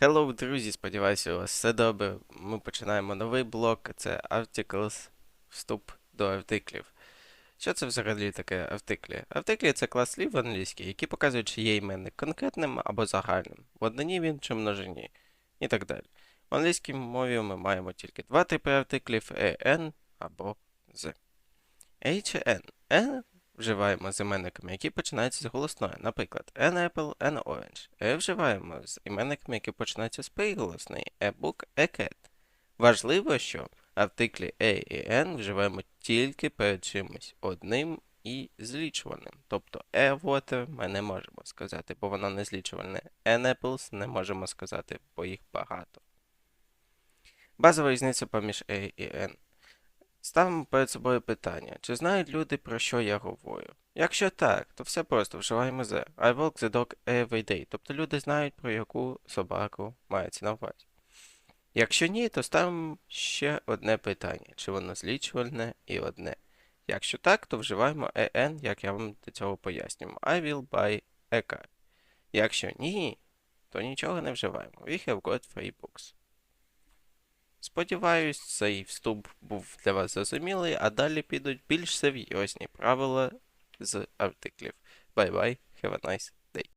Hello, друзі, сподіваюся, у вас все добре. Ми починаємо новий блок, це Articles, вступ до артиклів. Що це взагалі таке артиклі? Артиклі це клас слів в англійській, які показують, чи є іменник конкретним або загальним, в однині він чи множині, і так далі. В англійській мові ми маємо тільки два типи артиклів an або. A чи N. N вживаємо з іменниками, які починаються з голосної. Наприклад, an apple, an orange. E вживаємо з іменниками, які починаються з приголосної. A book, a cat. Важливо, що артиклі A і N вживаємо тільки перед чимось одним і злічуваним. Тобто a water ми не можемо сказати, бо воно не злічувальне. An apples не можемо сказати, бо їх багато. Базова різниця поміж A і N. Ставимо перед собою питання, чи знають люди, про що я говорю? Якщо так, то все просто вживаємо the. I walk the dog every day. Тобто люди знають, про яку собаку мається на увазі. Якщо ні, то ставимо ще одне питання, чи воно злічувальне і одне. Якщо так, то вживаємо en, як я вам до цього пояснюю. I will buy a car. Якщо ні, то нічого не вживаємо. We have got three books. Сподіваюсь, цей вступ був для вас зрозумілий, а далі підуть більш серйозні правила з артиклів. Bye-bye, have a nice